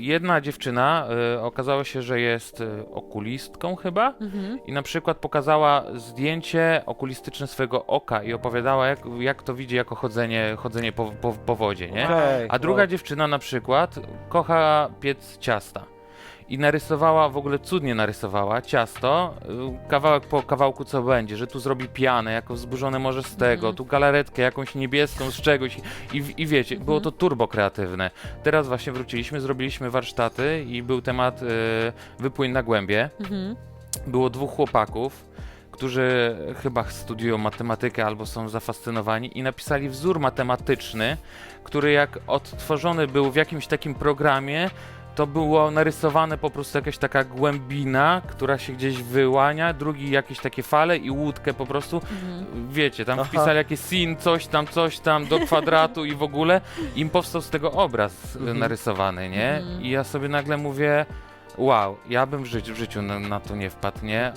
Jedna dziewczyna y, okazało się, że jest y, okulistką chyba Mhm. i na przykład pokazała zdjęcie okulistyczne swojego oka i opowiadała, jak, jak to widzi jako chodzenie, chodzenie po, po, po wodzie, nie? Okej, A druga wow. dziewczyna na przykład kocha piec ciasta. I narysowała, w ogóle cudnie narysowała ciasto, y, kawałek po kawałku co będzie, że tu zrobi pianę, jako wzburzone może z tego, Mhm. tu galaretkę jakąś niebieską z czegoś i, i wiecie, było Mhm. to turbo kreatywne. Teraz właśnie wróciliśmy, zrobiliśmy warsztaty i był temat y, wypłyń na głębie. Mhm. Było dwóch chłopaków, którzy chyba studiują matematykę albo są zafascynowani i napisali wzór matematyczny, który jak odtworzony był w jakimś takim programie, to było narysowane po prostu jakaś taka głębina, która się gdzieś wyłania, drugi jakieś takie fale i łódkę po prostu. Mhm. Wiecie, tam Aha. wpisali jakieś sin, coś tam, coś tam do kwadratu i w ogóle im powstał z tego obraz Mhm. narysowany, nie? Mhm. I ja sobie nagle mówię, wow, ja bym w życiu, w życiu na, na to nie wpadł, nie?